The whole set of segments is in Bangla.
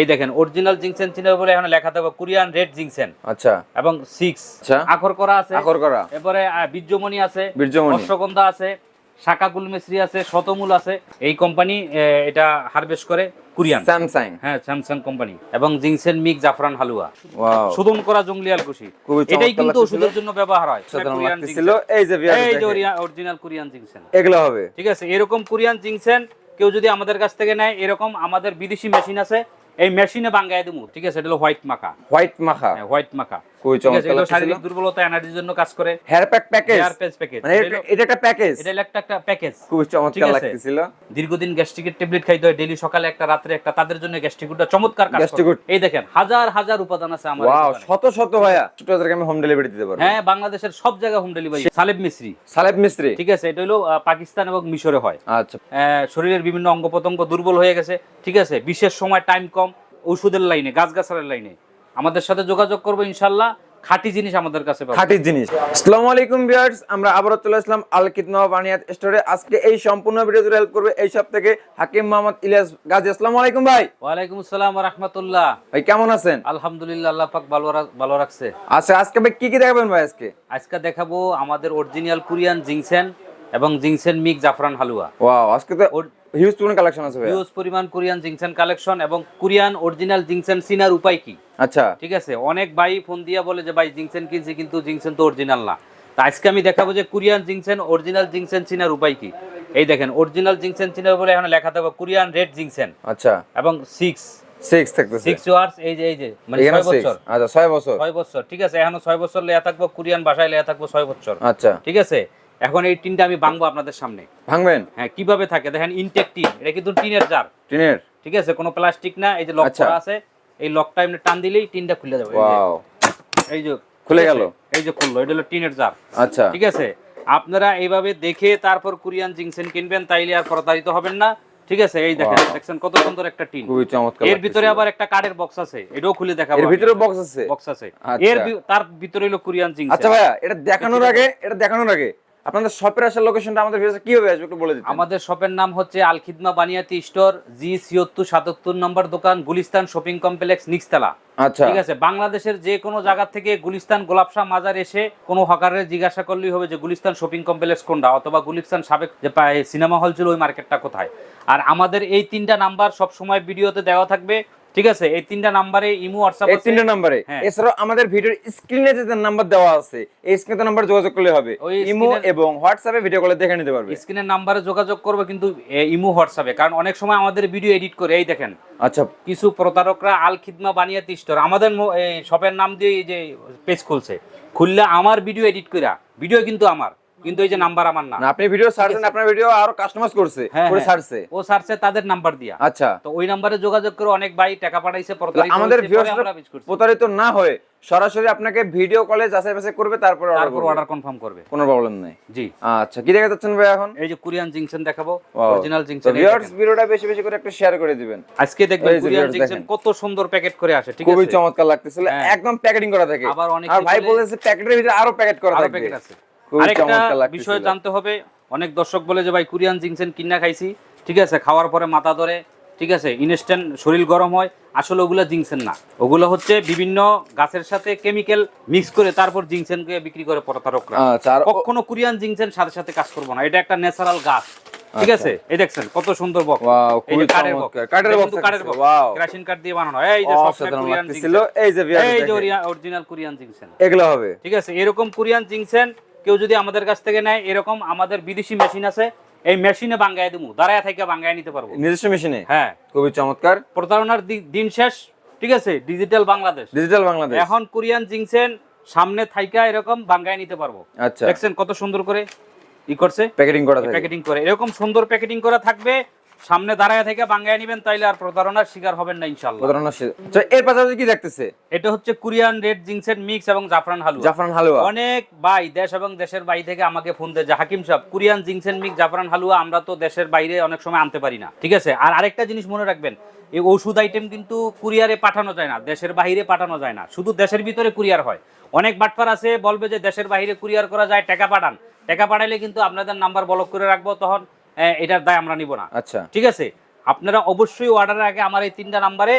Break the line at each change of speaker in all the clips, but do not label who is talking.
এই দেখেন অরিজিনাল জিংসেন চিনে বলে এখানে লেখা থাকবে কোরিয়ান রেড জিংসেন।
আচ্ছা।
এবং সিক্স
আচ্ছা।
আখর করা আছে।
আকর করা।
এরপরে বীর্যমণি আছে।
বীর্যমণি।
অশ্বগন্ধা আছে। শাকা আছে শতমূল আছে। এই কোম্পানি এটা হারভেস্ট করে কোরিয়ান।
স্যামসাং।
হ্যাঁ স্যামসাং কোম্পানি এবং জিংসেন মিক জাফরান হালুয়া। করা জঙ্গলিয়াল কুশি। এটাই কিন্তু ওষুধের জন্য ব্যবহার হয়।
লাগতেছিল।
জিংসেন।
এই যে
এই যে অরিজিনাল কোরিয়ান জিংসেন।
এগুলো হবে।
ঠিক আছে এরকম কোরিয়ান জিংসেন কেউ যদি আমাদের কাছ থেকে নেয় এরকম আমাদের বিদেশি মেশিন আছে। এই মেশিনে বাঙ্গায় দেবো ঠিক আছে? এটা হলো হোয়াইট মাখা।
হোয়াইট মাখা।
হ্যাঁ, হোয়াইট মাখা।
খুবই চমৎকার
শারীরিক দুর্বলতা এনার্জির জন্য কাজ করে।
Hair pack package
hair page package
মানে এটা- একটা প্যাকেজ
এটা একটা একটা প্যাকেজ
খুবই চমৎকার লাগতেছিল।
দীর্ঘদিন গ্যাস্ট্রিকের ট্যাবলেট খাইতে হয় ডেলি সকালে একটা একটা তাদের জন্য গ্যাস্ট্রিকুটটা চমৎকার কাজ করে। এই দেখেন হাজার হাজার উপাদান আছে আমার
ওয়াও শত শত ভাইয়া। ছোট আমি হোম ডেলিভারি দিতে পারব।
হ্যাঁ বাংলাদেশের সব জায়গায় হোম ডেলিভারি সালেব মিশ্রি।
সালেব মিস্ত্রি
ঠিক আছে এটা হলো পাকিস্তান এবং মিশরে হয়।
আচ্ছা।
শরীরের বিভিন্ন অঙ্গ প্রত্যঙ্গ দুর্বল হয়ে গেছে। ঠিক আছে বিশেষ সময় টাইম কম ওষুধের লাইনে গাছগাছালের লাইনে। আমাদের সাথে যোগাযোগ করব ইনশাল্লাহ। খাঁটি জিনিস আমাদের কাছে।
খাঁটির জিনিস। আসসালামু আলাইকুম ভিউয়ার্স আমরা আবারও চলে আসলাম আলকিত নওয়াব বানিয়াত স্টোরে। আজকে এই সম্পূর্ণ ভিডিও জুড়ে হেল্প করবে এই সব থেকে হাকিম মোহাম্মদ ইলিয়াস গাজী। আসসালামু আলাইকুম ভাই।
ওয়ালাইকুম আসসালাম রহমতুল্লাহ।
ভাই কেমন আছেন?
আলহামদুলিল্লাহ আল্লাহ পাক ভালো ভালো রাখছে।
আচ্ছা আজকে ভাই কি কি দেখাবেন ভাই আজকে?
আজকে দেখাবো আমাদের অরিজিনাল কোরিয়ান জিংসেন এবং জিংসেন মিক জাফরান হালুয়া
ওয়াও আজকে তো হিউজ পরিমাণ কালেকশন আছে ভাই
হিউজ পরিমাণ কোরিয়ান জিংসেন কালেকশন এবং কোরিয়ান অরিজিনাল জিংসেন সিনার উপায় কি?
আচ্ছা।
ঠিক আছে? অনেক ভাই ফোন দিয়া বলে যে ভাই জিংসেন কিনছি কিন্তু জিংসেন তো অরিজিনাল না। তা আজকে আমি দেখাবো যে কোরিয়ান জিংসেন অরিজিনাল জিংসেন চিনার উপায় কি? এই দেখেন অরিজিনাল জিংসেন চিনার বলে এখানে লেখা থাকবে কোরিয়ান রেড জিংসেন
আচ্ছা।
এবং সিক্স
সিক্স থাকতেছে।
সিক্স ইয়ার্স এই যে এই যে মানে ছয় বছর।
আচ্ছা ছয় বছর।
ছয় বছর ঠিক আছে? এখনও ছয় বছর লেয়া থাকব কোরিয়ান ভাষায় লেয়া থাকব ছয় বছর।
আচ্ছা।
ঠিক আছে? এখন এই টিনটা আমি ভাঙবো আপনাদের সামনে।
ভাঙবেন?
হ্যাঁ কীভাবে থাকে? দেখেন ইনটেক টিন এটা কিন্তু টিনের জার।
টিনের?
ঠিক আছে কোনো প্লাস্টিক না এই যে লক
আচ্ছা।
করা আছে এই লকটা এমনি টান দিলেই টিনটা খুলে যাবে। এই যে-
ওয়াও
এই যে
খুলে গেল।
এই যে খুললো এটা হলো টিনের জার।
আচ্ছা।
ঠিক আছে আপনারা এইভাবে দেখে তারপর কোরিয়ান জিংসেন কিনবেন তাইলে আর প্রতারিত হবেন না। ঠিক আছে এই দেখেন. দেখছেন কত সুন্দর একটা টিন।
খুবই চমৎকার
এর ভিতরে আবার একটা কাঠের বক্স আছে এটাও খুলে দেখাবো
এর ভিতরে বক্স আছে?
বক্স আছে।
আচ্ছা।
এর তার ভিতরে হলো কোরিয়ান জিংসেন।
আচ্ছা ভাইয়া এটা দেখানোর আগে এটা দেখানোর আগে আপনাদের শপের আসার লোকেশনটা আমাদের ভিউয়ার্স কীভাবে আসবে একটু বলে দিন
আমাদের শপের নাম হচ্ছে আল খিদমা বানিয়াতি স্টোর জি ছিয়ত্তর সাতাত্তর নম্বর দোকান গুলিস্তান শপিং কমপ্লেক্স নিক্সতলা
আচ্ছা।
ঠিক আছে বাংলাদেশের যে কোনো জায়গা থেকে গুলিস্তান গোলাপশাহ মাজার এসে কোনো হকারের জিজ্ঞাসা করলেই হবে যে গুলিস্তান শপিং কমপ্লেক্স কোনটা অথবা গুলিস্তান সাবেক যে সিনেমা হল ছিল ওই মার্কেটটা কোথায়। আর আমাদের এই তিনটা নাম্বার সব সময় ভিডিওতে দেওয়া থাকবে। ঠিক আছে? এই তিনটা নাম্বারে ইমো হোয়াটসঅ্যাপ
এই তিনটে নাম্বারে।
হ্যাঁ।
এছাড়াও আমাদের ভিডিওর স্ক্রিনে যে নাম্বার দেওয়া আছে এই স্ক্রিনে নাম্বার যোগাযোগ করলে হবে। ইমো এবং হোয়াটসঅ্যাপে ভিডিও কলে দেখে নিতে পারবে।
স্ক্রিনের নাম্বারে যোগাযোগ করবে কিন্তু এ, ইমো হোয়াটসঅ্যাপে কারণ অনেক সময় আমাদের ভিডিও এডিট করে এই দেখেন।
আচ্ছা।
কিছু প্রতারকরা আল খিদমা বানিয়াতি স্টোর আমাদের শপের নাম দিয়ে এই যে পেজ খুলছে। খুললে আমার ভিডিও এডিট করা ভিডিও কিন্তু আমার। কিন্তু এই যে নাম্বার আমার না।
আপনি ভিডিও সার্চেন আপনার ভিডিও আরও কাস্টমাইজ করছে
হ্যাঁ,
করে
হ্যাঁ।
সার্চে
ও সার্চে তাদের নাম্বার দিয়া।
আচ্ছা।
তো ওই নাম্বারে যোগাযোগ করে অনেক ভাই টাকা পাঠাইছে প্রতারিত
আমাদের। প্রতারিত না হয়ে সরাসরি আপনাকে ভিডিও কলে যাচাই বাছাই করবে তারপরে অর্ডার
তারপর অর্ডার কনফার্ম করবে।
কোনো প্রবলেম নেই।
জি।
আচ্ছা কি দেখা যাচ্ছেন ভাই এখন?
এই যে কোরিয়ান জিংসেন দেখাবো. অরিজিনাল জিংসেন
ভিউয়ার্স ভিডিওটা বেশি বেশি করে একটু শেয়ার করে দিবেন।
আজকে দেখবেন কোরিয়ান জিংসেন কত সুন্দর প্যাকেট করে আসে ঠিক আছে?
খুবই চমৎকার লাগতেছিল
হ্যাঁ।
একদম প্যাকেটিং করা থাকে।
আবার অনেক
আর ভাই বলেছে প্যাকেটের ভিতরে আরও প্যাকেট করা আরও
প্যাকেট আছে। আরেকটা বিষয় জানতে হবে অনেক দর্শক বলে যে ভাই কোরিয়ান জিংসেন কিনা খাইছি ঠিক আছে খাওয়ার পরে মাথা ধরে ঠিক আছে ইনস্ট্যান্ট শরীর গরম হয় আসলে ওগুলো জিংসেন না। ওগুলো হচ্ছে বিভিন্ন গাছের সাথে কেমিক্যাল মিক্স করে তারপর জিংসেনকে বিক্রি করে প্রতারকরা।
আচ্ছা
কখনো কোরিয়ান জিংসেন সাথে সাথে কাজ করব না এটা একটা ন্যাচারাল গাছ ঠিক আছে এই দেখছেন কত সুন্দর বক। এই যে কাঠের বক।
কাঠের
এটা কাঠের বক
wow.
কেরাসিন কাঠ দিয়ে বানানো এই যে সবসময় কোরিয়ান জিংসেন
এই যে
এই যে অরিজিনাল কোরিয়ান জিংসেন
এগুলো হবে।
ঠিক আছে এরকম কোরিয়ান জিংসেন কেউ যদি আমাদের কাছ থেকে নেয় এরকম আমাদের বিদেশি মেশিন আছে এই মেশিনে বাঙ্গায় দেবো দাঁড়ায় থেকে বাঙ্গায় নিতে পারব।
নিজস্ব মেশিনে?
হ্যাঁ।
খুবই চমৎকার।
প্রতারণার দিন শেষ ঠিক আছে? ডিজিটাল বাংলাদেশ।
ডিজিটাল বাংলাদেশ।
এখন কোরিয়ান জিংসেন সামনে থাইকা এরকম বাঙ্গায় নিতে পারব।
আচ্ছা।
দেখছেন কত সুন্দর করে ই করছে?
প্যাকেটিং করা
প্যাকেটিং করে। এরকম সুন্দর প্যাকেটিং করা থাকবে সামনে দাঁড়ায় থেকে বাঙ্গায় নিবেন তাইলে আর প্রতারণার শিকার হবেন না
সে- আচ্ছা, এর পাশাপাশি কি দেখতেছে?
এটা হচ্ছে কোরিয়ান রেড জিংসেন মিক্স এবং জাফরান হালুয়া।
জাফরান হালুয়া।
অনেক ভাই দেশ এবং দেশের বাইরে থেকে আমাকে ফোন দেয় যে হাকিম সাহেব কোরিয়ান জিংসেন মিক্স জাফরান হালুয়া আমরা তো দেশের বাইরে অনেক সময় আনতে পারি না। ঠিক আছে? আর আরেকটা জিনিস মনে রাখবেন এই ওষুধ আইটেম কিন্তু কুরিয়ারে পাঠানো যায় না দেশের বাইরে পাঠানো যায় না। শুধু দেশের ভিতরে কুরিয়ার হয়। অনেক বাটপার আছে বলবে যে দেশের বাইরে কুরিয়ার করা যায় টাকা পাঠান। টাকা পাঠাইলে কিন্তু আপনাদের নাম্বার ব্লক করে রাখব তখন। এটার দায় আমরা নিব না।
আচ্ছা।
ঠিক আছে? আপনারা অবশ্যই অর্ডারের আগে আমার এই তিনটা নাম্বারে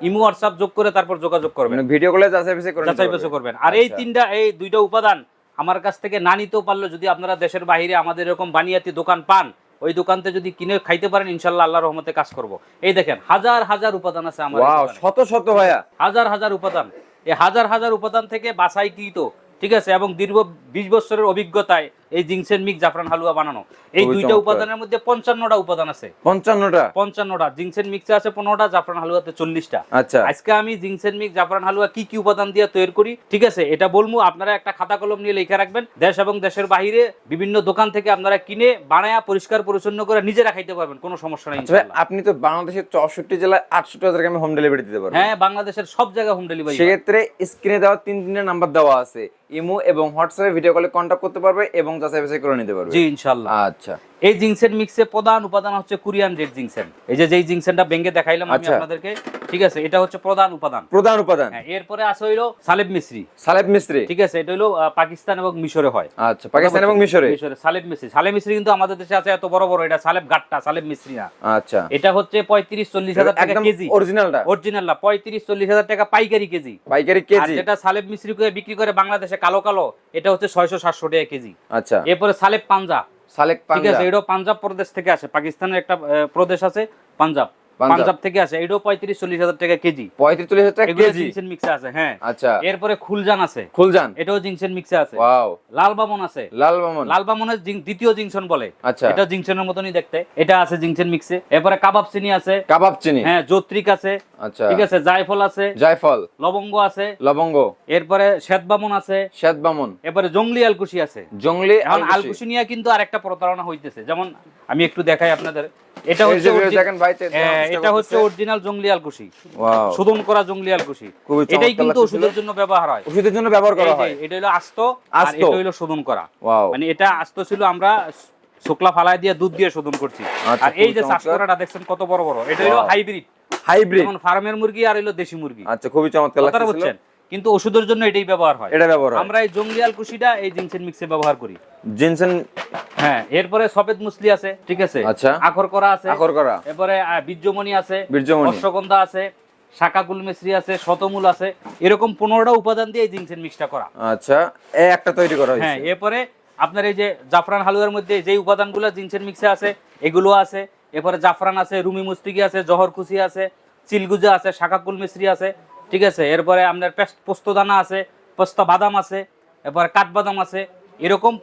ইমো হোয়াটসঅ্যাপ যোগ করে তারপর যোগাযোগ করবেন।
মানে ভিডিও কলে যাচাই বাছাই করে নিতে
যাচাই। বাছাই করবেন। আর এই
আচ্ছা।
তিনটা এই দুইটা উপাদান আমার কাছ থেকে না নিতেও পারল যদি আপনারা দেশের বাইরে আমাদের এরকম বানিয়াতি দোকান পান ওই দোকানতে যদি কিনে খাইতে পারেন ইনশাল্লাহ আল্লাহ রহমতে কাজ করব। এই দেখেন হাজার হাজার উপাদান আছে আমার
শত শত ভাইয়া।
হাজার হাজার উপাদান। এই হাজার হাজার উপাদান থেকে বাছাইকৃত ঠিক আছে? এবং দীর্ঘ বিশ বছরের অভিজ্ঞতায় এই জিংসেন মিক জাফরান হালুয়া বানানো। এই দুইটা উপাদানের মধ্যে পঞ্চান্নটা উপাদান আছে।
পঞ্চান্নটা?
পঞ্চান্নটা। জিংসেন মিক্সে আছে পনেরোটা জাফরান হালুয়াতে চল্লিশটা।
আচ্ছা।
আজকে আমি জিংসেন মিক জাফরান হালুয়া কি কি উপাদান দিয়ে তৈরি করি? ঠিক আছে এটা বলব। আপনারা একটা খাতা কলম নিয়ে লিখে রাখবেন। দেশ এবং দেশের বাইরে বিভিন্ন দোকান থেকে আপনারা কিনে বানায়া পরিষ্কার পরিচ্ছন্ন করে নিজেরা খাইতে পারবেন। কোনো সমস্যা নেই
আচ্ছা। আপনি তো বাংলাদেশের চৌষট্টি জেলায় আটষট্টি হাজার আমি হোম ডেলিভারি দিতে পারব।
হ্যাঁ বাংলাদেশের সব জায়গায় হোম ডেলিভারি
সেক্ষেত্রে স্ক্রিনে দেওয়া তিন তিনটা নাম্বার দেওয়া আছে। ইমো এবং হোয়াটসঅ্যাপে ভিডিও কলে কন্ট্যাক্ট করতে পারবে এবং যাচাই বাছাই করে নিতে পারবে।
জি ইনশাল্লাহ।
আচ্ছা।
এই জিংসেন মিক্সে প্রধান উপাদান হচ্ছে কোরিয়ান রেড জিংসেন। এই যে যেই জিংসেনটা ভেঙে দেখাইলাম আমি
আচ্ছা।
আপনাদেরকে ঠিক আছে এটা হচ্ছে প্রধান উপাদান।
প্রধান উপাদান।
হ্যাঁ এরপরে আছে হইল সালেব মিশ্রি।
সালেব মিস্ত্রি
ঠিক আছে এটা হইল পাকিস্তান এবং মিশরে হয়।
আচ্ছা পাকিস্তান এবং মিশরে।
মিশরে সালেব মিশ্রি। সালেব মিশ্রি কিন্তু আমাদের দেশে আছে এত বড় বড় এটা সালেব গাট্টা সালেব মিশ্রি না।
আচ্ছা।
এটা হচ্ছে পঁয়ত্রিশ চল্লিশ হাজার টাকা কেজি।
অরিজিনালটা
অরিজিনাল না পঁয়ত্রিশ চল্লিশ হাজার টাকা পাইকারি কেজি।
পাইকারি কেজি।
আর যেটা সালেব মিশ্রি করে বিক্রি করে বাংলাদেশে কালো কালো এটা হচ্ছে ছয়শো সাতশো টাকা কেজি।
আচ্ছা।
এরপরে সালেব পাঞ্জা।
সালেক
ঠিক আছে এটাও পাঞ্জাব প্রদেশ থেকে আসে। পাকিস্তানের একটা প্রদেশ আছে পাঞ্জাব।
পাঞ্জাব।
থেকে আসে এটাও পঁয়ত্রিশ চল্লিশ হাজার টাকা কেজি।
পঁয়ত্রিশ চল্লিশ হাজার টাকা কেজি?
জিনসেন মিক্সে আছে হ্যাঁ।
আচ্ছা।
এরপরে খুলজান আছে।
খুলজান?
এটাও জিনসেন মিক্সে আছে।
ওয়াও।
লাল বামন আছে।
লাল বামন
লাল বামনের দ্বিতীয় জিংসন বলে।
আচ্ছা।
এটা জিংসনের মতনই দেখতে। এটা আছে জিংসেন মিক্সে এরপরে কাবাব চিনি আছে।
কাবাব চিনি?
হ্যাঁ জোত্রিক আছে।
আচ্ছা।
ঠিক আছে জায়ফল আছে।
জায়ফল?
লবঙ্গ আছে।
লবঙ্গ?
এরপরে শ্বেত বামন আছে।
শ্বেত বামন
এরপরে জঙ্গলি আলকুশি আছে।
জঙ্গলি আলকুশি।
নিয়ে কিন্তু আরেকটা প্রতারণা হইতেছে। যেমন আমি একটু দেখাই আপনাদের। এটা হচ্ছে
দেখেন ভাই,
হ্যাঁ, এটা হচ্ছে অরিজিনাল জংলি আলকুশি। শোধন করা জংলি আলকুশি। এটাই কিন্তু ওষুধের জন্য ব্যবহার হয়।
ওষুধের জন্য ব্যবহার করা হয়।
এটা হলো আস্ত আর
আস্ত।
এটা হলো শোধন করা। মানে এটা আস্ত ছিল আমরা শুকলা ফালাই দিয়ে দুধ দিয়ে শোধন করছি।
আচ্ছা,
আর এই যে চাষ করাটা দেখছেন কত বড় বড়। এটা হলো হাইব্রিড।
হাইব্রিড।
ফার্মের মুরগি আর হলো দেশি মুরগি।
আচ্ছা খুবই চমৎকার লাগছে
বুঝছেন? কিন্তু ওষুধের জন্য এটাই ব্যবহার হয়।
এটা ব্যবহার হয়।
আমরা এই জঙ্গলি আলকুশিটা এই জিনসেন মিক্সে ব্যবহার করি।
জিনসেন
হ্যাঁ এরপরে সফেদ মুসলি আছে ঠিক আছে?
আচ্ছা।
আখর করা আছে।
আকর করা।
এরপরে বীর্যমণি আছে।
বীর্যমণি।
অশ্বগন্ধা আছে শাকা গুলমিশ্রি আছে শতমূল আছে। এরকম পনেরোটা উপাদান দিয়ে এই জিনসেন মিক্সটা করা।
আচ্ছা একটা তৈরি করা হয়েছে।
হ্যাঁ এরপরে আপনার এই যে জাফরান হালুয়ার মধ্যে যে উপাদানগুলো জিনসেন মিক্সে আছে এগুলো আছে। এরপরে জাফরান আছে রুমি মুস্তিকি আছে জহরকুচি আছে চিলগুজা আছে শাকাকুল মিশ্রি আছে। ঠিক আছে? এরপরে আপনার পোস্তদানা আছে পোস্তা বাদাম আছে এরপরে কাঠবাদাম আছে এরকম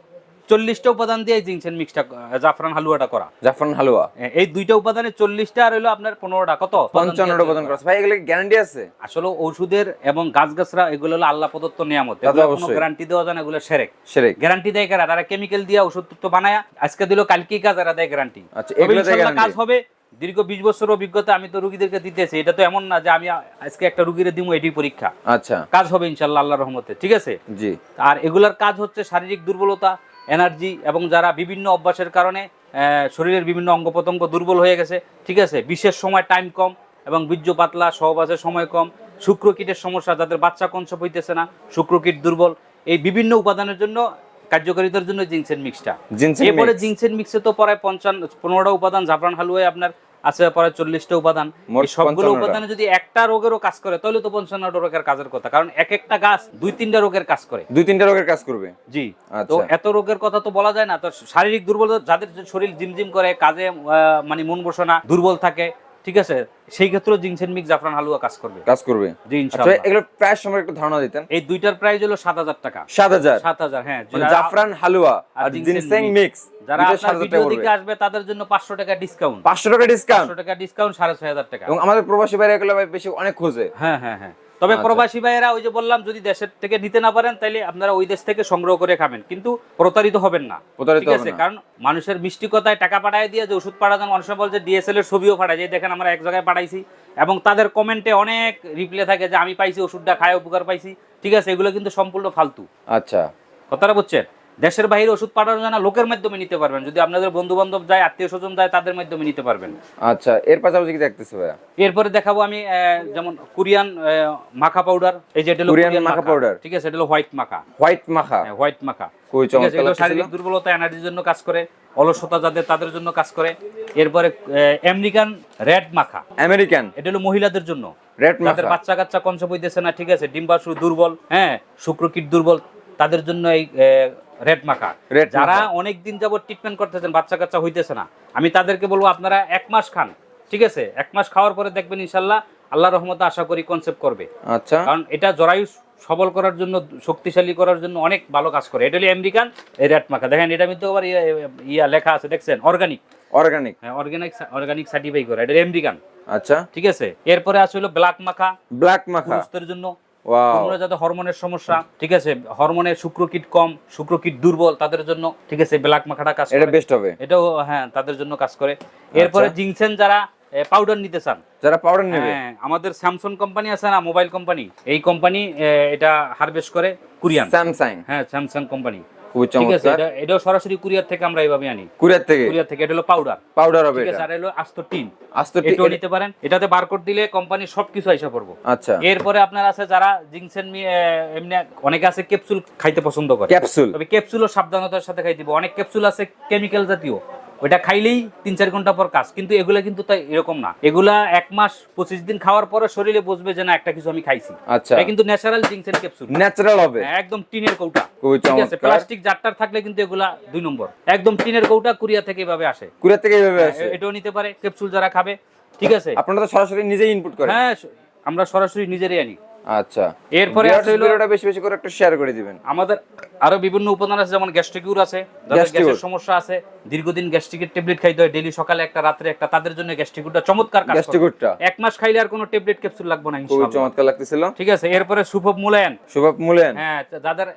চল্লিশটা উপাদান দিয়ে এই মিক্সটা জাফরান হালুয়াটা করা।
জাফরান হালুয়া?
এই দুইটা উপাদানে চল্লিশটা আর হলো আপনার পনেরোটা কত?
পঞ্চান্নটা উপাদান করা ভাই এগুলো গ্যারান্টি আছে?
আসলে ওষুধের এবং গাছ গাছগাছরা এগুলো হলো আল্লাহ প্রদত্ত নিয়ামত। কোনো গ্যারান্টি দেওয়া যায় না এগুলো সেরেক।
সেরেক।
গ্যারান্টি দেয় কারা? তারা কেমিক্যাল দিয়ে ওষুধ তো বানায় আজকে দিল কালকেই কাজ এরা দেয় গ্যারান্টি
আচ্ছা, এগুলো
কাজ হবে। দীর্ঘ বিশ বছর অভিজ্ঞতা আমি তো রুগীদেরকে দিতেছি। এটা তো এমন না যে আমি আজকে একটা রুগীরে দিব এটি পরীক্ষা।
আচ্ছা।
কাজ হবে ইনশাল্লাহ আল্লাহ রহমতে ঠিক আছে?
জি।
আর এগুলার কাজ হচ্ছে শারীরিক দুর্বলতা এনার্জি এবং যারা বিভিন্ন অভ্যাসের কারণে শরীরের বিভিন্ন অঙ্গ প্রত্যঙ্গ দুর্বল হয়ে গেছে ঠিক আছে? বিশেষ সময় টাইম কম এবং বীর্য পাতলা সহবাসের সময় কম শুক্রকীটের সমস্যা যাদের বাচ্চা কনসেপ হইতেছে না শুক্রকীট দুর্বল এই বিভিন্ন উপাদানের জন্য কার্যকারিতার জন্য জিনসেন মিক্সটা এরপরে। জিনসেন মিক্সে তো প্রায় পঞ্চান্ন পনেরোটা উপাদান জাফরান হালুয়ায় আপনার আছে প্রায় চল্লিশটা উপাদান। এই সবগুলো
55 টা।
উপাদানে যদি একটা রোগেরও কাজ করে তাহলে তো পঞ্চান্নটা রোগের কাজের কথা। কারণ এক একটা গাছ দুই তিনটা রোগের কাজ করে।
দুই তিনটা রোগের কাজ করবে?
জি।
আচ্ছা।
তো এত রোগের কথা তো বলা যায় না। তো শারীরিক দুর্বলতা যাদের শরীর জিমজিম করে কাজে মানে মন বসে না দুর্বল থাকে ঠিক আছে? সেই ক্ষেত্রেও জিনসেন মিক জাফরান হালুয়া কাজ করবে।
কাজ করবে?
জি
আচ্ছা
ইনশাআল্লাহ
এগুলো প্রাইস সম্পর্কে একটু ধারণা দিতেন।
এই দুইটার প্রাইস হলো সাত হাজার টাকা।
সাত হাজার?
সাত হাজার হ্যাঁ।
মানে জাফরান হালুয়া
আর
আর
জিনসেং
জিনসেং
mix।
মিক্স
যারা আপনার ভিডিও দিকে আসবে তাদের জন্য পাঁচশো টাকা ডিসকাউন্ট
পাঁচশো টাকা ডিসকাউন্ট
পাঁচশো টাকা ডিসকাউন্ট সাড়ে ছয় হাজার টাকা।
এবং আমাদের প্রবাসী বাইরে এগুলো বেশি অনেক খোঁজে।
হ্যাঁ হ্যাঁ হ্যাঁ। তবে
আচ্ছা।
প্রবাসী ভাইয়েরা ওই যে বললাম যদি দেশের থেকে নিতে না পারেন তাহলে আপনারা ওই দেশ থেকে সংগ্রহ করে খাবেন। কিন্তু প্রতারিত হবেন না।
প্রতারিত
ঠিক আছে? কারণ মানুষের মিষ্টি কথায় টাকা পাঠায় দিয়ে যে ওষুধ পাঠাতেন মানুষের বলছে বল ডিএসএল এর ছবিও পাঠায়। যে দেখেন আমরা এক জায়গায় পাঠাইছি এবং তাদের কমেন্টে অনেক রিপ্লে থাকে যে আমি পাইছি ওষুধটা খায় উপকার পাইছি। ঠিক আছে? এগুলো কিন্তু সম্পূর্ণ ফালতু।
আচ্ছা।
কথাটা বুঝছেন? দেশের বাইরে ওষুধ পাঠানো যায় না লোকের মাধ্যমে নিতে পারবেন। যদি আপনাদের বন্ধু বান্ধব যায় আত্মীয় স্বজন যায় তাদের মাধ্যমে নিতে পারবেন।
আচ্ছা এর পাশাপাশি কি দেখতেছে ভাইয়া?
এরপরে দেখাবো আমি যেমন কোরিয়ান মাখা পাউডার এই যে এটা
কোরিয়ান মাখা powder।
ঠিক আছে এটা হলো হোয়াইট মাখা।
হোয়াইট মাখা।
হোয়াইট মাখা। আছে
চমৎকার
এগুলো শারীরিক দুর্বলতা এনার্জির জন্য কাজ করে অলসতা যাদের তাদের জন্য কাজ করে। এরপরে আমেরিকান রেড মাখা।
আমেরিকান।
এটা হলো মহিলাদের জন্য।
রেড মাখা।
বাচ্চা কাচ্চা কনসেপ্ট হইতেছে না ঠিক আছে ডিম্বাশু দুর্বল হ্যাঁ শুক্রকীট দুর্বল তাদের জন্য এই রেড মাখা যারা অনেক দিন যাবত ট্রিটমেন্ট করতেছেন বাচ্চা কাচ্চা হইতেছে না। আমি তাদেরকে বলব আপনারা এক মাস খান ঠিক আছে? এক মাস খাওয়ার পরে দেখবেন ইনশাল্লাহ আল্লাহ রহমতে আশা করি কনসেপ্ট করবে।
আচ্ছা।
কারণ এটা জরায়ু সবল করার জন্য শক্তিশালী করার জন্য অনেক ভালো কাজ করে। এটা হলো আমেরিকান এই রেড মাখা দেখেন এটা মধ্যে আবার ইয়া- ইয়া লেখা আছে দেখছেন? অর্গানিক
অর্গানিক
হ্যাঁ অর্গানিক অর্গানিক সার্টিফাই করে। এটা আমেরিকান।
আচ্ছা।
ঠিক আছে? এরপরে আছে হলো ব্ল্যাক মাখা।
ব্ল্যাক মাখা।
পুরুষদের জন্য তোমরা যাতে হরমোনের সমস্যা ঠিক আছে শুক্রকীট কম শুক্রকীট দুর্বল তাদের জন্য ঠিক আছে ব্ল্যাক মাখাটা কাজ
এটা বেস্ট হবে।
এটাও হ্যাঁ তাদের জন্য কাজ করে। এরপরে জিংসেন যারা পাউডার নিতে চান।
যারা পাউডার নেবে।
হ্যাঁ আমাদের স্যামসং কোম্পানি আছে না মোবাইল কোম্পানি এই কোম্পানি এটা হারভেস্ট করে কোরিয়ান
স্যামসাং
হ্যাঁ স্যামসাং কোম্পানি
খুবই চমৎকার।
এটাও সরাসরি কুরিয়ার থেকে আমরা এইভাবে আনি।
কুরিয়ার থেকে?
কুরিয়ার থেকে এটা হলো পাউডার
পাউডার হবে এটা।
আর এলো আস্ত টিন।
আস্ত টিন
এটা নিতে পারেন। এটাতে বারকোড দিলে কোম্পানি সবকিছু আইসা পড়ব।
আচ্ছা।
এরপরে আপনার আছে যারা জিনসেন এমনি অনেকে আছে ক্যাপসুল খাইতে পছন্দ করে।
ক্যাপসুল
তবে ক্যাপসুলও সাবধানতার সাথে খাই দিব অনেক ক্যাপসুল আছে কেমিক্যাল জাতীয়। ওইটা খাইলেই তিন চার ঘণ্টা পর কাজ। কিন্তু এগুলা কিন্তু তাই এরকম না। এগুলা এক মাস পঁচিশ দিন খাওয়ার পরে শরীরে বুঝবে যে না একটা কিছু আমি খাইছি।
আচ্ছা।
এটা কিন্তু ন্যাচারাল জিনসেন ক্যাপসুল
ন্যাচারাল হবে।
একদম টিনের কৌটা। ঠিক আছে প্লাস্টিক জারটার থাকলে কিন্তু এগুলা দুই নম্বর। একদম টিনের কৌটা কুরিয়া থেকে এভাবে আসে।
কুরিয়ার থেকে এইভাবে আসে।
এটাও নিতে পারে ক্যাপসুল যারা খাবে। ঠিক আছে।
আপনারা তো সরাসরি নিজেই ইনপুট করেন।
হ্যাঁ আমরা সরাসরি নিজেরই আনি।
আচ্ছা।
এরপরে আছে
ভিডিওটা বেশি বেশি করে একটু শেয়ার করে দিবেন।
আমাদের আরও বিভিন্ন উপাদান আছে যেমন গ্যাস্ট্রিকিউর আছে যাদের গ্যাসের সমস্যা আছে দীর্ঘদিন গ্যাস্ট্রিকের ট্যাবলেট খাইতে হয় ডেইলি সকালে একটা একটা তাদের জন্য গ্যাস্ট্রিকিউরটা চমৎকার কাজ এক মাস খাইলে আর কোনো ট্যাবলেট ক্যাপসুল লাগবে না ইনশাআল্লাহ।
চমৎকার লাগতেছিল।
ঠিক আছে এরপরে সুভব মূল্যায়ন
শুভব মূল্যায়ন
হ্যাঁ যাদের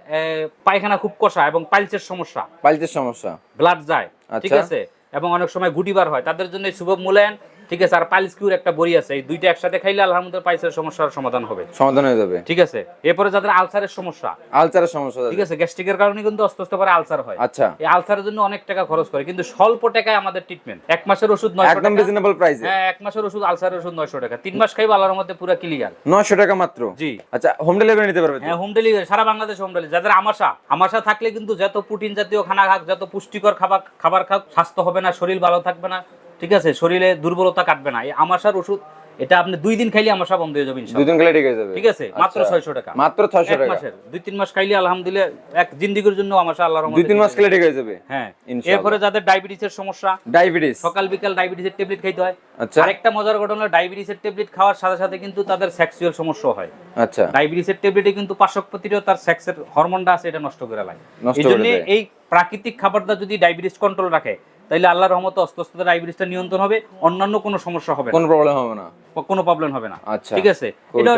পায়খানা খুব কষা এবং পাইলসের সমস্যা।
পাইলসের সমস্যা।
ব্লাড যায়। ঠিক
আচ্ছা।
আছে? এবং অনেক সময় গুটিবার হয় তাদের জন্য সুভব মূল্যায়ন ঠিক আছে আর পাইলস কিউর একটা বড়ি আছে এই দুইটা একসাথে খাইলে আলহামদুলিল্লাহ পাইলসের সমস্যার সমাধান হবে।
সমাধান হয়ে যাবে।
ঠিক আছে এরপরে যাদের আলসারের সমস্যা
আলচারের সমস্যা
ঠিক আছে গ্যাস্ট্রিকের কারণে কিন্তু আস্তে আস্তে করে আলসার হয়।
আচ্ছা।
এই আলসারের জন্য অনেক টাকা খরচ করে কিন্তু স্বল্প টাকায় আমাদের ট্রিটমেন্ট এক মাসের ওষুধ নয়শো
একদম
টাকা।
রিজনেবল প্রাইসে
হ্যাঁ এক মাসের ওষুধ আলসারের ওষুধ নয়শো টাকা। তিন মাস খাইবো আল্লাহর মধ্যে পুরো ক্লিয়ার
নয়শো টাকা মাত্র?
জি।
আচ্ছা হোম ডেলিভারি নিতে পারবে
হ্যাঁ হোম ডেলিভারি সারা বাংলাদেশে হোম ডেলিভারি যাদের আমাশা আমাশা থাকলে কিন্তু যত প্রোটিন জাতীয় খানা খাক যত পুষ্টিকর খাবার খাবার খাক স্বাস্থ্য হবে না শরীর ভালো থাকবে না ঠিক আছে? শরীরে দুর্বলতা কাটবে না। এই আমাশার ওষুধ এটা আপনি দুই দিন খাইলে আমাশা বন্ধ হয়ে যাবে ইনশাআল্লাহ।
দুদিন খেলে ঠিক হয়ে যাবে।
ঠিক আছে? মাত্র
আচ্ছা।
ছয়শো টাকা।
মাত্র ছয়শো
এক
টাকা।
মাসের। দুই তিন মাস খাইলে আলহামদুলিল্লাহ এক জিন্দিগির জন্য আমাশা আল্লাহর রহমতে দুই
তিন মাস খেলে ঠিক হয়ে যাবে।
হ্যাঁ।
ইনশাআল্লাহ।
এরপরে যাদের ডায়াবেটিসের সমস্যা
ডায়াবেটিস।
সকাল বিকাল ডায়াবেটিসের ট্যাবলেট খাইতে হয়।
আচ্ছা।
আরেকটা মজার ঘটনা ডায়াবেটিসের ট্যাবলেট খাওয়ার সাথে সাথে কিন্তু তাদের সেক্সুয়াল সমস্যা হয়।
আচ্ছা।
ডায়াবেটিসের ট্যাবলেটে কিন্তু পাশক প্রতিরোধ তার সেক্সের হরমোনটা আছে এটা নষ্ট করে লাগে এই জন্য এই প্রাকৃতিক খাবারটা যদি ডায়াবেটিস কন্ট্রোল রাখে তাহলে আল্লাহর রহমতে অস্তে আস্তে ডায়াবেটিসটা নিয়ন্ত্রণ হবে অন্যান্য কোনো সমস্যা হবে
কোনো প্রবলেম হবে না?
কোনো প্রবলেম হবে না।
আচ্ছা।
ঠিক আছে? এটা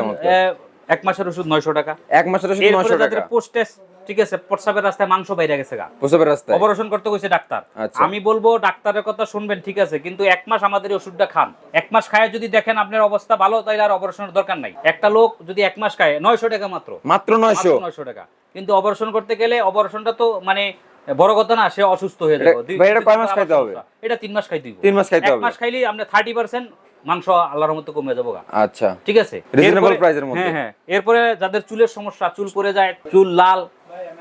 এক মাসের ওষুধ নয়শো টাকা।
এক মাসের ওষুধ নয়শো টাকা।
পোস্ট টেস্ট ঠিক আছে প্রস্রাবের রাস্তায় মাংস বাইরে গেছে গা।
প্রসবের রাস্তায়?
অপারেশন করতে কইছে ডাক্তার।
আচ্ছা।
আমি বলব ডাক্তারের কথা শুনবেন ঠিক আছে কিন্তু এক মাস আমাদের ওষুধটা খান। এক মাস খায় যদি দেখেন আপনার অবস্থা ভালো তাহলে আর অপারেশনের দরকার নাই। একটা লোক যদি এক মাস খায় নয়শো টাকা মাত্র।
মাত্র নয়শো?
নয়শো টাকা। কিন্তু অপারেশন করতে গেলে অপারেশনটা তো মানে বড় কথা না সে অসুস্থ হয়ে যাবে।
এটা- ভাই, এটা কয় মাস খাইতে হবে?
এটা মাস খাইতে হবে
মাস খাইতে
এক
হবে?
মাস খাইলেই আমরা থার্টি পার্সেন্ট মাংস আল্লাহর মতো কমে যাব
আচ্ছা।
ঠিক আছে?
Reasonable
এরপরে-
মধ্যে।
হ্যাঁ হ্যাঁ। এরপরে যাদের চুলের সমস্যা চুল পড়ে যায় চুল লাল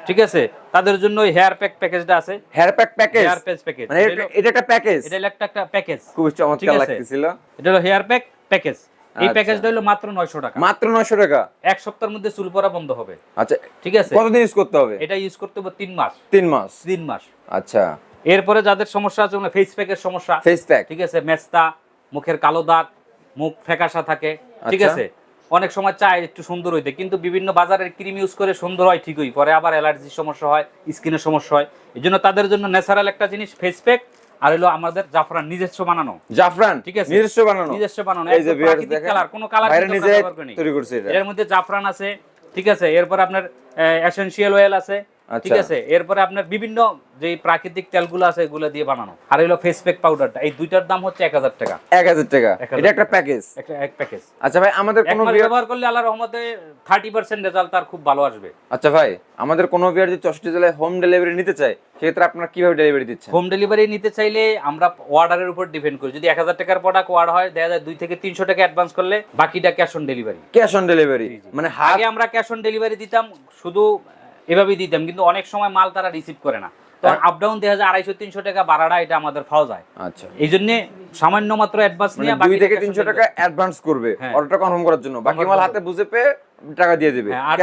ঠিক আছে? তাদের জন্য হেয়ার প্যাক প্যাকেজটা আছে।
Hair pack package
hair pack package
মানে এটা- একটা প্যাকেজ
এটা একটা একটা প্যাকেজ
খুব চমৎকার লাগতেছিল।
এটা হলো হেয়ার প্যাক প্যাকেজ এই
আচ্ছা।
প্যাকেজটা হলো মাত্র নয়শো টাকা।
মাত্র নয়শো টাকা?
এক সপ্তাহের মধ্যে চুল পড়া বন্ধ হবে।
আচ্ছা
ঠিক আছে?
কতদিন ইউজ করতে হবে?
এটা ইউজ করতে হবে তিন মাস।
তিন মাস?
তিন মাস।
আচ্ছা।
এরপরে যাদের সমস্যা আছে ফেস প্যাকের সমস্যা।
ফেস প্যাক
ঠিক আছে? মেস্তা মুখের কালো দাগ মুখ ফ্যাকাশা থাকে। ঠিক
আচ্ছা।
আছে? অনেক সময় চায় একটু সুন্দর হইতে কিন্তু বিভিন্ন বাজারের ক্রিম ইউজ করে সুন্দর হয় ঠিকই। পরে আবার অ্যালার্জির সমস্যা হয় স্কিনের সমস্যা হয়। এই জন্য তাদের জন্য ন্যাচারাল একটা জিনিস ফেস প্যাক আর হলো আমাদের জাফরান নিজস্ব বানানো।
জাফরান?
ঠিক আছে।
নিজস্ব বানানো?
নিজস্ব বানানো।
এই যে বিয়ার
প্রাকৃতিক
দেখেন,
কালার কোনো কালার
তৈরি করছে এটা।
এর মধ্যে জাফরান আছে ঠিক আছে? এরপর আপনার এসেনশিয়াল অয়েল আছে ঠিক
আচ্ছা।
আছে? এরপরে আপনার বিভিন্ন যে প্রাকৃতিক তেলগুলো আছে এগুলো দিয়ে বানানো। আর হলো ফেস প্যাক পাউডারটা এই দুইটার দাম হচ্ছে এক হাজার টাকা।
এক হাজার টাকা। এটা একটা প্যাকেজ
একটা এক প্যাকেজ
আচ্ছা ভাই আমাদের কোনো
ব্যবহার করলে আল্লাহ রহমতে থার্টি পার্সেন্ট রেজাল্ট তার খুব ভালো আসবে।
আচ্ছা ভাই আমাদের কোনো বিয়ার যদি চৌষট্টি জেলায় হোম ডেলিভারি নিতে চায় সেক্ষেত্রে আপনারা কীভাবে ডেলিভারি দিচ্ছেন?
হোম ডেলিভারি নিতে চাইলে আমরা অর্ডারের উপর ডিপেন্ড করি। যদি এক হাজার টাকার প্রোডাক্ট অর্ডার হয় দেখা যায় দুই থেকে তিনশো টাকা অ্যাডভান্স করলে বাকিটা cash on delivery
cash on delivery মানে
আগে আমরা ক্যাশ অন ডেলিভারি দিতাম শুধু এভাবেই দিতাম কিন্তু অনেক সময় মাল তারা রিসিভ করে না। তখন আপ ডাউন দেখা যায় আড়াইশো তিনশো টাকা বাড়াটা এটা আমাদের পাওয়া যায়
আচ্ছা।
এই জন্য সামান্য মাত্র অ্যাডভান্স
মানে
নিয়ে
দুই থেকে তিনশো টাকা অ্যাডভান্স করবে।
হ্যাঁ।
অর্ডারটা কনফার্ম করার জন্য। বাকি মাল হাতে বুঝে পেয়ে টাকা দিয়ে দিবে
হ্যাঁ, আর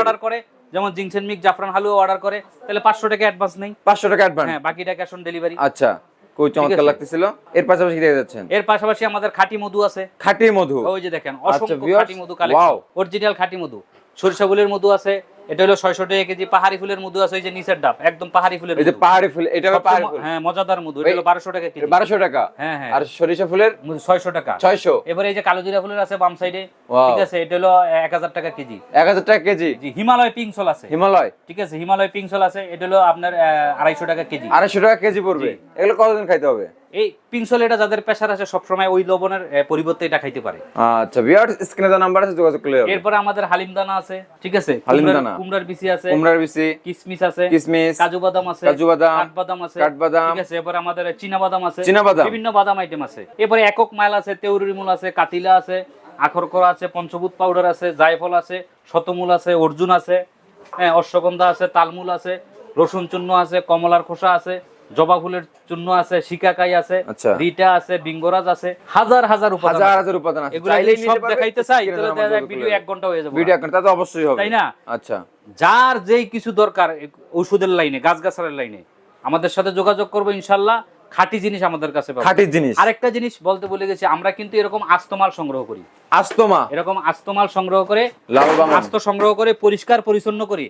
অর্ডার করে যেমন জিংসেন মিক জাফরান হালুয়া অর্ডার করে তাহলে পাঁচশো টাকা অ্যাডভান্স নেই।
পাঁচশো টাকা অ্যাডভান্স
হ্যাঁ বাকিটা ক্যাশ অন ডেলিভারি
আচ্ছা কই চমৎকার লাগতেছিল। এর পাশাপাশি কি দেখে যাচ্ছেন।
এর পাশাপাশি আমাদের খাঁটি মধু আছে।
খাঁটি মধু।
ওই যে দেখেন অসংখ্য
viewers,
খাঁটি মধু কালেকশন. অরিজিনাল খাঁটি মধু। সরিষা ফুলের মধু আছে। এটা হলো ছয়শো টাকা কেজি পাহাড়ি ফুলের মধু আছে ওই যে নিচের ডাব একদম পাহাড়ি ফুলের
এই যে পাহাড়ি ফুল এটা হলো পাহাড়ি ফুল।
হ্যাঁ মজাদার মধু এটা হলো বারোশো টাকা কেজি।
বারোশো টাকা?
হ্যাঁ হ্যাঁ।
আর সরিষা ফুলের?
ছয়শো টাকা।
ছয়শো।
এবারে এই যে কালো জিরা ফুলের আছে বাম সাইডে ঠিক আছে এটা হলো এক হাজার টাকা কেজি।
এক হাজার টাকা কেজি?
জি হিমালয় পিংসল আছে।
হিমালয়?
ঠিক আছে হিমালয় পিংসল আছে এটা হলো আপনার আহ, আড়াইশো টাকা কেজি।
আড়াইশো টাকা কেজি পড়বে। এগুলো কতদিন খাইতে হবে?
এই পিংসল এটা যাদের প্রেশার আছে সবসময় ওই লবণের পরিবর্তে এটা খাইতে পারে।
আচ্ছা স্ক্রিনে দেওয়া নাম্বার আছে যোগাযোগ করলে
এরপরে আমাদের হালিম দানা আছে ঠিক আছে?
হালিম দানা।
কুমড়ার বিচি আছে
কুমড়ার বিচি
কিসমিস আছে
কিসমিস
কাজু বাদাম আছে
কাজু বাদাম,
কাঠবাদাম আছে
কাঠবাদাম,
ঠিক আছে? এরপরে আমাদের চীনা বাদাম আছে
চীনাবাদাম।
বিভিন্ন বাদাম আইটেম আছে। এরপরে একক মাইল আছে তেওরুরিমূল আছে কাতিলা আছে আখরকরা আছে পঞ্চভূত পাউডার আছে জায়ফল আছে শতমূল আছে অর্জুন আছে হ্যাঁ অশ্বগন্ধা আছে তালমূল আছে রসুন চূর্ণ আছে কমলার খোসা আছে জবা ফুলের চূর্ণ আছে শিকাকাই আছে
আচ্ছা।
রিটা আছে বিঙ্গরাজ আছে হাজার হাজার উপাদান
হাজার হাজার উপাদান আছে।
এগুলো সব দেখাইতে চাই তাহলে দেখা যায় ভিডিও
যোগাযোগ
এক ঘণ্টা হয়ে যাবে।
ভিডিও এখন তা তো অবশ্যই হবে।
তাই না?
আচ্ছা।
যার যেই কিছু দরকার ওষুধের লাইনে গাছগাছালের লাইনে আমাদের সাথে যোগাযোগ করব ইনশাল্লাহ খাঁটি জিনিস আমাদের কাছে।
খাঁটি জিনিস।
আরেকটা জিনিস বলতে বলে গেছি আমরা কিন্তু এরকম আস্তমাল সংগ্রহ করি।
আস্তমা
এরকম আস্তমাল সংগ্রহ করে আস্ত সংগ্রহ করে পরিষ্কার পরিচ্ছন্ন করি।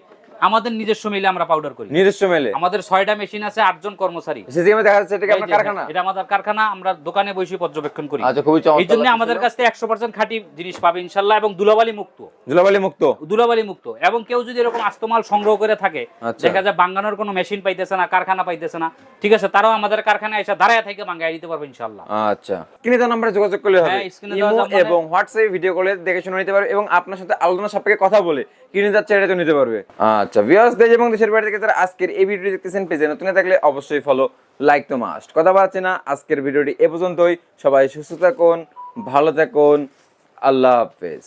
আমাদের নিজস্ব মিলে আমরা পাউডার করি।
নিজস্ব মেলে
আমাদের ছয়টা মেশিন আছে আটজন কর্মচারী।
সিসিএমে দেখা যাচ্ছে এটা কি কারখানা?
এটা আমাদের কারখানা আমরা দোকানে বসে পর্যবেক্ষণ করি।
আচ্ছা খুবই চমৎকার
এই জন্য আমাদের কাছ থেকে একশো পার্সেন্ট খাঁটি জিনিস পাবে ইনশাল্লাহ এবং দুলাবালি মুক্ত।
ধুলাবালি মুক্ত?
দুলাবালি মুক্ত। এবং কেউ যদি এরকম আস্তমাল সংগ্রহ করে থাকে
আচ্ছা।
দেখা যায় বাঙ্গানোর কোনো মেশিন পাইতেছে না কারখানা পাইতেছে না ঠিক আছে তারাও আমাদের কারখানায় এসে দাঁড়ায় থেকে বাঙ্গাই দিতে পারবে ইনশাল্লাহ।
আচ্ছা। স্ক্রিনে দেওয়া নম্বরে যোগাযোগ করলে হবে।
হ্যাঁ,
এবং হোয়াটসঅ্যাপে ভিডিও কলে দেখে শুনে নিতে পারবে এবং আপনার সাথে আলোচনা সাপেক্ষে কথা বলে কিনে যাচ্ছে এটা তো নিতে পারবে। আচ্ছা ভিউয়ার্স দেশ এবং দেশের বাইরে থেকে যারা আজকের এই ভিডিও দেখতেছেন, পেজে নতুন থাকলে অবশ্যই ফলো লাইক তো মাস্ট কথা পাচ্ছে না, আজকের ভিডিওটি এ পর্যন্তই। সবাই সুস্থ থাকুন, ভালো থাকুন, আল্লাহ হাফেজ।